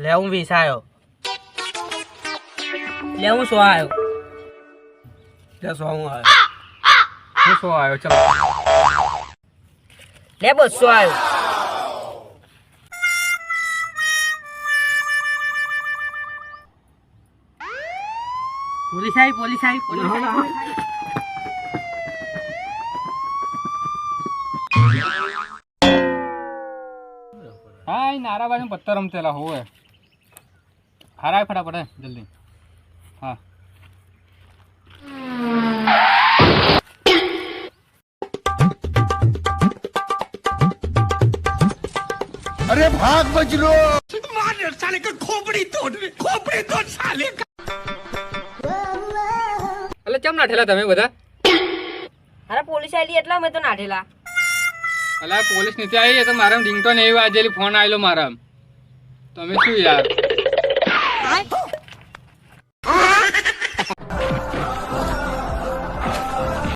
લે હું વીસ આવ્યો લે હું સો આવ્યો લે સો હું આવ્યો હું સો આવ્યો ચલો. લે બસો આવ્યો પોલીસ આવી પોલીસ આવી પોલીસ આવી નારા બાજુ પત્તર રમતેલા હોવે હારાય ફટાફટ હે, જલ્દી હા એટલે કેમ ના ઠેલા તમે બધા? અરે પોલીસ આવી એટલા મેં તો નાઠેલા. અલા પોલીસ નીચે આવી તો મારા રિંગટોન એવી વાજેલી ફોન આવેલો મારા તમે શું યાર? 来。不